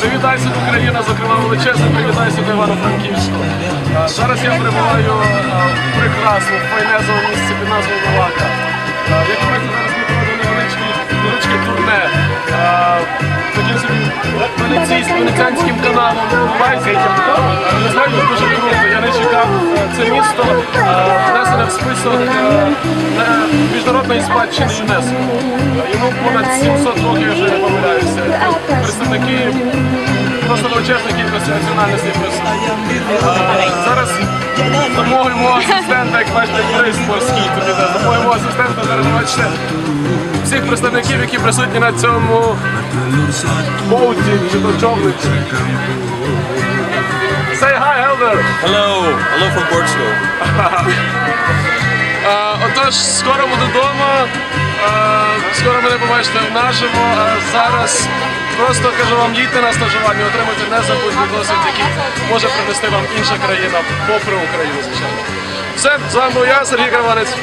Привітайся Україна, зокрема величезне привітайся до Івано-Франківську. Зараз я перебуваю а, в прекрасному файнезовому місці під назвою Малака. А, Як бачите, зараз ми проводимо невеличке, турне. Собі венеційським, венеціанським каналом Лайзі. Місто е, внесене в список е, на- міжнародної спадщини ЮНЕСКО. Йому понад 700 років, я не помиляюся. Представники просто величезної кількості національностей присутні. Е, Зараз за мого асистента, як бачите, юрист морський іде, за мого асистента зараз бачите всіх представників, які присутні на цьому боуті чи то човниці. Hello, hello from Portugal. Отож, скоро буду вдома. Скоро мене побачите наживо. А зараз просто кажу вам, їдьте на стажування, отримуйте незабутній досвід, який може принести вам інша країна, попри Україну, звичайно. Все, з вами був я, Сергій Краванець.